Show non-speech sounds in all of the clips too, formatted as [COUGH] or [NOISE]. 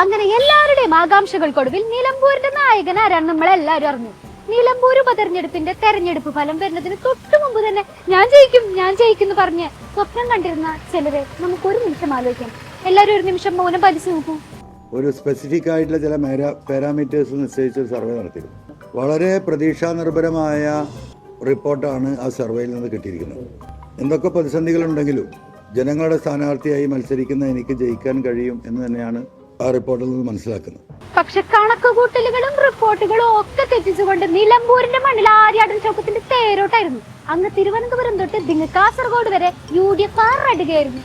അങ്ങനെ എല്ലാവരുടെയും ആകാംക്ഷകൾക്കൊടുവിൽ നിലമ്പൂരിന്റെ നായകൻ ആരാണ് നമ്മളെല്ലാവരും അറിഞ്ഞു. നിലമ്പൂർ ഉപതെരഞ്ഞെടുപ്പിന്റെ തെരഞ്ഞെടുപ്പ് ഫലം വരുന്നതിന് തൊട്ടു മുമ്പ് തന്നെ ഞാൻ ജയിക്കും ഞാൻ ജയിക്കും എന്ന് പറഞ്ഞ് സ്വപ്നം കണ്ടിരുന്ന ചിലരെ നമുക്ക് ഒരു നിമിഷം ആലോചിക്കാം. എല്ലാവരും ഒരു നിമിഷം മൗനം പാലിച്ചു നോക്കൂ. ഒരു സ്പെസിഫിക് ആയിട്ടുള്ള ചില പാരാമീറ്റേഴ്സ് നിശ്ചയിച്ച് ഒരു സർവേ നടത്തിയിരുന്നു. വളരെ പ്രതീക്ഷാ നിർഭരമായ റിപ്പോർട്ടാണ് ആ സർവേയിൽ നിന്ന് കിട്ടിയിരിക്കുന്നത്. എന്തൊക്കെ പ്രതിസന്ധികളുണ്ടെങ്കിലും ജനങ്ങളുടെ സ്ഥാനാർത്ഥിയായി മത്സരിക്കുന്ന എനിക്ക് ജയിക്കാൻ കഴിയും എന്ന് തന്നെയാണ് ആ റിപ്പോർട്ടിൽ നിന്ന് മനസ്സിലാക്കുന്നത് പക്ഷെ കണക്കുകൂട്ടലുകളും റിപ്പോർട്ടുകളും ഒക്കെ തെറ്റിച്ചുകൊണ്ട് നിലമ്പൂരിന്റെ മണ്ണിൽ ആര്യാടൻ ചോക്കത്തിന്റെ തേരോട്ടായിരുന്നു. അങ്ങ് തിരുവനന്തപുരം തൊട്ട് ദിങ്ങ് കാസർഗോഡ് വരെ യു ഡി എഫ് ആറടുകയായിരുന്നു അടുകയായിരുന്നു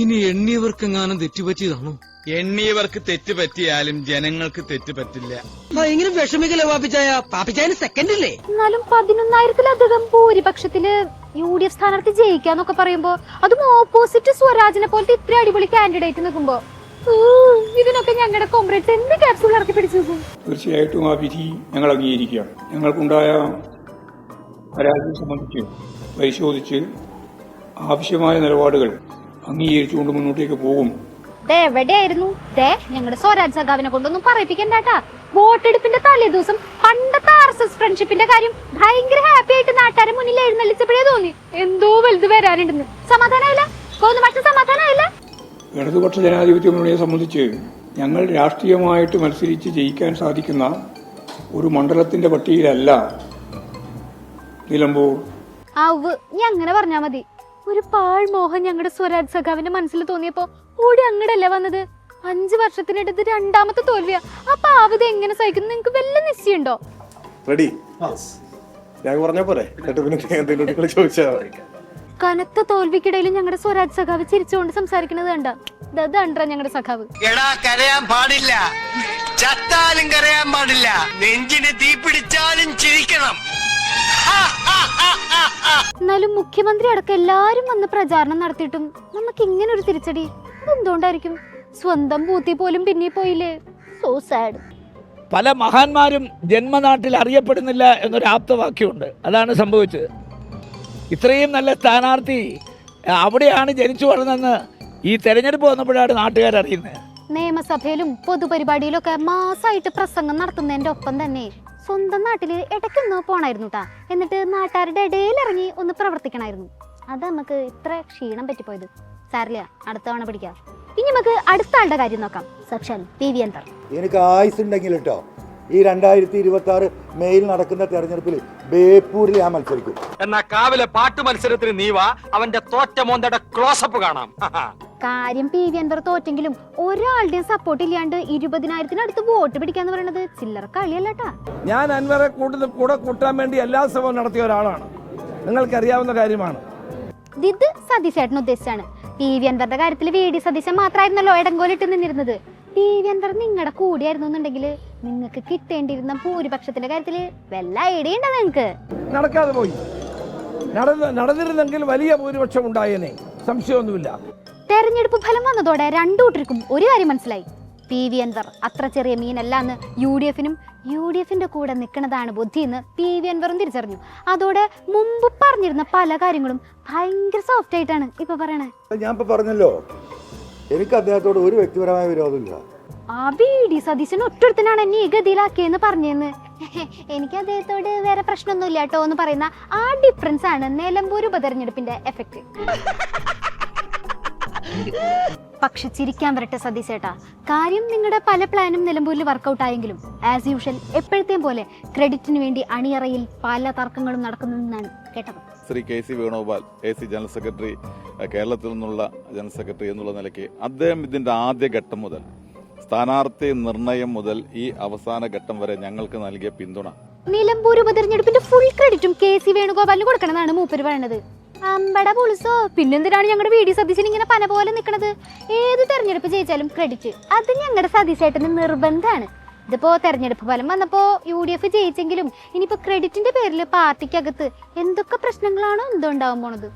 ഇനി എണ്ണിയവർക്കെങ്ങാനും തെറ്റുപറ്റിയതാണോ? എണ്ണിയവർക്ക് തെറ്റ് പറ്റിയാലും ജനങ്ങൾക്ക് തെറ്റ് പറ്റില്ല. ഭയങ്കര വിഷമിക്കല്ലേ പാപ്പിച്ചായ? പാപ്പിച്ചായ സെക്കൻഡ് ഇല്ലേ? എന്നാലും പതിനൊന്നായിരത്തിലധികം ഭൂരിപക്ഷത്തിൽ യു ഡി എഫ് സ്ഥാനാർത്ഥി ജയിക്കാന്നൊക്കെ പറയുമ്പോ അതും ഓപ്പോസിറ്റ് സ്വരാജിനെ പോലത്തെ ഇത്ര അടിപൊളി കാൻഡിഡേറ്റ് നിൽക്കുമ്പോ. ഇതിനൊക്കെ ഞങ്ങളുടെ കോൺഗ്രസ് എന്ത് ക്യാപ്സൂൾ ഇറക്കി പിടിച്ചു തീർച്ചയായിട്ടും ആ വിധി ഞങ്ങൾ അംഗീകരിക്കുകയാണ്. ഞങ്ങൾക്കുണ്ടായ പരാജയം സംബന്ധിച്ച് പരിശോധിച്ച് ആവശ്യമായ നിലപാടുകൾ അംഗീകരിച്ചുകൊണ്ട് മുന്നോട്ടേക്ക് പോകും. ദേ എവിടെയായിരുന്നു? ദേ ഞങ്ങളുടെ സ്വരാജ് സഖാവിനെ കൊണ്ടൊന്നും പറയിപ്പിക്കണ്ടാട്ടാ. വോട്ടെടുപ്പിന്റെ തലേ ദിവസം പണ്ടത്തെ ആർ എസ് എസ് ഫ്രണ്ട്ഷിപ്പിന്റെ കാര്യം ഭയങ്കര ഹാപ്പി ആയിട്ട് നാട്ടുകാരെ മുന്നിൽ എഴുന്നള്ളിച്ചപ്പോഴേ തോന്നി. എന്തോ വലുത് വരാനുണ്ടെന്ന്. സമാധാനമായില്ല? കോന്നു പക്ഷെ സമാധാനമായില്ല? ഇടതുപക്ഷ ജനാധിപത്യ മുന്നണിയെ സംബന്ധിച്ച് ഞങ്ങൾ രാഷ്ട്രീയമായിട്ട് മത്സരിച്ച് ജയിക്കാൻ സാധിക്കുന്ന ഒരു മണ്ഡലത്തിന്റെ പട്ടികയിലല്ല നിലമ്പൂർ. ആവ് നീ അങ്ങനെ പറഞ്ഞാ മതി. ഒരു പാഴ്മോഹം ഞങ്ങളുടെ സ്വരാജ് സഖാവിന്റെ മനസ്സിൽ തോന്നിയപ്പോ ഓടി അങ്ങടല്ലേ വന്നത്? അഞ്ചു വർഷത്തിനടുത്ത് രണ്ടാമത്തെ തോൽവിയാ. അപ്പൊ പാവത എങ്ങനെ സഹിക്കുന്നു? നിങ്ങക്ക് വല്ല നിശ്ചയുണ്ടോ റെഡി. ഞാൻ പറഞ്ഞ മതി. കനത്ത തോൽവിക്കിടയിലും ഞങ്ങളുടെ സ്വരാജ് സഖാവ് ചിരിച്ചുകൊണ്ട് സംസാരിക്കുന്നത് കണ്ട. ദണ്ടാ ഞങ്ങളുടെ സഖാവ്? എടാ കരയാൻ പാടില്ല. ചത്താലും കരയാൻ പാടില്ല. നെഞ്ചിന് തീ പിടിച്ചാലും ചിരിക്കണം. എന്നാലും മുഖ്യമന്ത്രി അടക്കം എല്ലാരും വന്ന് പ്രചാരണം നടത്തിയിട്ടും നമുക്ക് ഇങ്ങനെ ഒരു തിരിച്ചടി എന്തുകൊണ്ടായിരിക്കും സ്വന്തം ബൂത്തി പോലും പിന്നെ പോയില്ലേ? സോ സാഡ് പല മഹാന്മാരും ജന്മനാട്ടിൽ അറിയപ്പെടുന്നില്ല എന്നൊരു ആപ്തവാക്യമുണ്ട്. അതാണ് സംഭവിച്ചത്. ഇത്രയും നല്ല സ്ഥാനാർത്ഥി അവിടെയാണ് ജനിച്ചു വളർന്നെന്ന് ഈ തെരഞ്ഞെടുപ്പ് വന്നപ്പോഴാണ് നാട്ടുകാർ അറിയുന്നത്. നിയമസഭയിലും പൊതുപരിപാടിയിലൊക്കെ മാസമായിട്ട് പ്രസംഗം നടത്തുന്നതിന്റെ ഒപ്പം തന്നെ സ്വന്തം നാട്ടിൽ ഇടയ്ക്കൊന്ന് പോണായിരുന്നു കേട്ടാ എന്നിട്ട് നാട്ടുകാരുടെ ഇടയിൽ ഇറങ്ങി ഒന്ന് പ്രവർത്തിക്കണമായിരുന്നു അത് നമുക്ക് ഇത്ര ക്ഷീണം പറ്റിപ്പോയത്. സാരില്ല അടുത്ത തവണ പിടിക്കാം. ഇനി നമുക്ക് അടുത്ത ആളുടെ കാര്യം നോക്കാം. സക്ഷൻ പി വി അന്തർ എനിക്ക് ആയുസ് ഉണ്ടെങ്കിൽ കേട്ടോ ഈ രണ്ടായിരത്തി ഇരുപത്തി ആറ് മെയിൽ നടക്കുന്ന തെരഞ്ഞെടുപ്പിൽ ബേപ്പൂരിൽ ഞാൻ മത്സരിക്കും. എന്നാ കാവിലെ പാട്ട് മത്സരത്തിന് നീവാ അവന്റെ തോറ്റ മോന്തയുടെ ക്ലോസപ്പ് കാണാം. [LAUGHS] കാര്യം പി വി അൻവർ തോറ്റെങ്കിലും ഒരാളുടെയും സപ്പോർട്ട് ഇല്ലാണ്ട് ഇരുപതിനായിരത്തിനടുത്ത് വോട്ട് പിടിക്കാന്ന് പറയുന്നത് ചില്ലറ കളിയല്ലട്ടാ. ഞാൻ അൻവറെ കൂടുതൽ കൂടെ കൂട്ടാൻ വേണ്ടി എല്ലാ ശ്രമവും നടത്തിയ ഒരാളാണ്. നിങ്ങൾക്ക് അറിയാവുന്ന കാര്യമാണ്. ഇത് സതീശേട്ടൻ ഉദ്ദേശിച്ചാണ്. പി വി അൻവറിന്റെ കാര്യത്തിൽ വി ഡി സതീശൻ മാത്രമായിരുന്നല്ലോ ഇടങ്കോലിട്ട് നിന്നിരുന്നത്. പി വി അൻവർ നിങ്ങളുടെ കൂടെയായിരുന്നു എന്നുണ്ടെങ്കിൽ നിങ്ങൾക്ക് കിട്ടേണ്ടിയിരുന്ന ഭൂരിപക്ഷത്തിന്റെ കാര്യത്തിൽ വല്ല ഐഡിയ ഉണ്ടോ നിങ്ങൾക്ക്? നടക്കാതെ പോയി. നടന്ന് നടന്നിരുന്നെങ്കിൽ വലിയ ഭൂരിപക്ഷം ഉണ്ടായേനെ. സംശയമൊന്നുമില്ല. തെരഞ്ഞെടുപ്പ് ഫലം വന്നതോടെ രണ്ടു കൂട്ടർക്കും ഒരു കാര്യം മനസ്സിലായി. പി വി അൻവർ അത്ര ചെറിയ മീനല്ല എന്ന് യു ഡി എഫിനും യു ഡി എഫിന്റെ കൂടെ നിൽക്കുന്നതാണ് ബുദ്ധി എന്ന് പി വി അൻവറും തിരിച്ചറിഞ്ഞു. അതോടെ മുമ്പ് പറഞ്ഞിരുന്ന പല കാര്യങ്ങളും ഭയങ്കര സോഫ്റ്റ് ആയിട്ടാണ് ഇപ്പൊ പറയണേ. ഞാൻ ഇപ്പൊ പറഞ്ഞല്ലോ. എനിക്ക് അദ്ദേഹത്തോട് ഒരു വ്യക്തിപരമായ വിരോധമില്ല. ആ ബി ഡി സതീശൻ ഒറ്റൊരുത്തനാണ് എന്നെ ഈ ഗതിയിലാക്കിയെന്ന് പറഞ്ഞെന്ന്. എനിക്ക് അദ്ദേഹത്തോട് വേറെ പ്രശ്നമൊന്നുമില്ല കേട്ടോ എന്ന് പറയുന്ന ആ ഡിഫറൻസ് ആണ് നിലമ്പൂർ ഉപതെരഞ്ഞെടുപ്പിന്റെ എഫക്റ്റ് പക്ഷെ ചിരിക്കാൻ വരട്ടെ സതീശേട്ടാ കാര്യം നിങ്ങളുടെ പല പ്ലാനും നിലമ്പൂരിൽ വർക്കൗട്ട് ആയെങ്കിലും ആസ് യൂഷ്വൽ എപ്പോഴത്തെയും പോലെ ക്രെഡിറ്റിന് വേണ്ടി അണിയറയിൽ പല തർക്കങ്ങളും നടക്കുന്നതെന്നാണ് കേട്ടത്. Shri K C Venugopal A C general secretary കേരളത്തിൽ നിന്നുള്ള ജനറൽ സെക്രട്ടറി എന്നുള്ള നിലയ്ക്ക് അദ്ദേഹം ഇതിന്റെ ആദ്യ ഘട്ടം മുതൽ സ്ഥാനാർത്ഥി നിർണയം മുതൽ ഈ അവസാന ഘട്ടം വരെ ഞങ്ങൾക്ക് നൽകിയ പിന്തുണ. നിലമ്പൂർ ഉപതെരഞ്ഞെടുപ്പിന്റെ ഫുൾ ക്രെഡിറ്റും കെ സി വേണുഗോപാലിന് കൊടുക്കണമെന്നാണ് മൂപ്പര് പറയണത്. അമ്പട പുളിസോ. പിന്നെന്തിനാണ് ഞങ്ങളുടെ വീഡിയോ സതീശൻ ഇങ്ങനെ പന പോലെ നിൽക്കണത് ഏത് തെരഞ്ഞെടുപ്പ് ജയിച്ചാലും ക്രെഡിറ്റ് അത് ഞങ്ങളുടെ സതീശേട്ടന് നിർബന്ധമാണ് ഇതിപ്പോ തെരഞ്ഞെടുപ്പ് ഫലം വന്നപ്പോ യു ഡി എഫ് ജയിച്ചെങ്കിലും ഇനിയിപ്പോ ക്രെഡിറ്റിന്റെ പേരിൽ പാർട്ടിക്കകത്ത് എന്തൊക്കെ പ്രശ്നങ്ങളാണോ എന്തോ ഉണ്ടാവാൻ പോണത്?